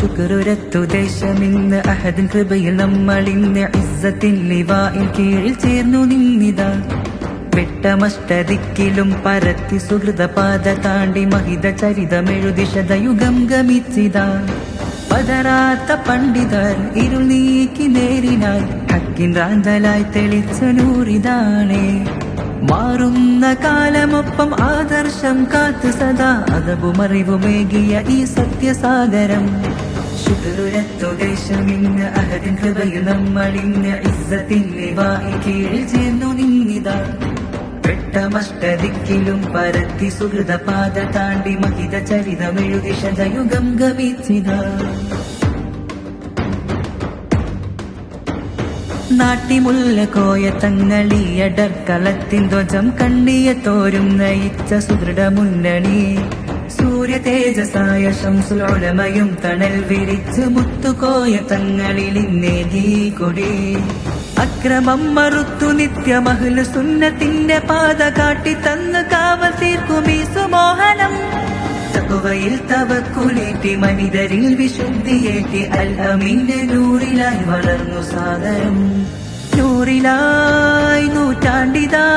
ശുക്രുരത്തു ദേശമിന്ന് അഹദിൻ കൃപയിൽ നമ്മളിന്ന് ഇസ്സത്തിൻ ലിവായിൽ കീഴിൽ ചേർന്നു നിന്നിതാ. വെട്ടമഷ്ടദിക്കിലും പരത്തി സുഹൃത പാത താണ്ടി മഹിത ചരിതമെഴുതി ശതയുഗം ഗമിച്ചിതാ. പതരാത്ത പണ്ഡിതർ ഇരുൾ നീക്കി നേരിനാൽ ഹക്കിൻ റാന്തലായി തെളിച്ച നൂറിതാണേ. മാറുന്ന കാലമൊപ്പം ആദർശം കാത്തു സദാ. അതവും അറിവുമേകിയ ഈ സത്യസാഗരം. ശുക്രുരത്തു ദേശമിന്ന് അഹദിൻ കൃപയിൽ പരത്തി സുഹൃത പാത താണ്ടി മഹിത ചരിതമെഴുതി ശതയുഗം ഗമിച്ചിതാ. തങ്ങളിയടർ കളത്തിൻ ധ്വജം കണ്ണിയ തോരും നയിച്ച സുദൃഢ മുന്നണി. സൂര്യ തേജസായ ശംസുലോലമയും തണൽ വിരിച്ച് മുത്തുകോയ തങ്ങളിൽ ഇന്നേകി കൊടി. അക്രമം മറുത്തു നിത്യമഹ്ല സുന്നത്തിന്റെ പാത കാട്ടി തന്ന് കാവൽ തീർക്കും ഈ സുമോഹനം തകുവയിൽ തവക്കുലേറ്റി മനിതരിൽ വിശുദ്ധിയേറ്റി അൽ അമീന്റെ നൂറിലായി വളർന്നു സാദരം. നൂറിലായി നൂറ്റാണ്ടിതാ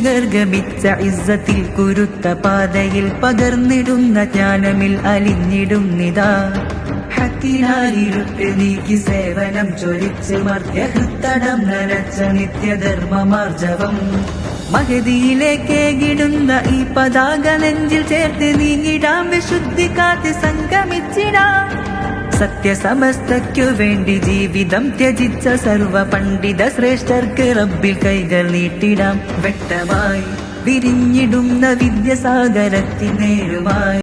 പൂർവികർ ഗമിച്ച ഇസ്സത്തിൽ കുരുത്ത പാതയിൽ പകർന്നിടുന്ന ജ്ഞാനമിൽ അലിഞ്ഞിടുന്നിതാ ഹക്കിനായിരുട്ട് നീക്കി സേവനം ചൊരിച്ച് മർദ്ദഹൃത്തടം നനച്ച നിത്യധർമ്മമാർജവം. മഹതിയിലേക്കേകിടുന്ന ഈ പതാക നെഞ്ചിൽ ചേർത്ത് നീങ്ങിടാം വിശുദ്ധി കാത്ത് സംഗമിച്ചിടാം. സത്യസമസ്തയ്ക്കു വേണ്ടി ജീവിതം ത്യജിച്ച സർവ പണ്ഡിത ശ്രേഷ്ഠർക്ക് റബ്ബിൽ കൈകൾ നീട്ടിടാം. വ്യക്തമായി വിരിഞ്ഞിടുന്ന വിദ്യസാഗരത്തിനേരുമായി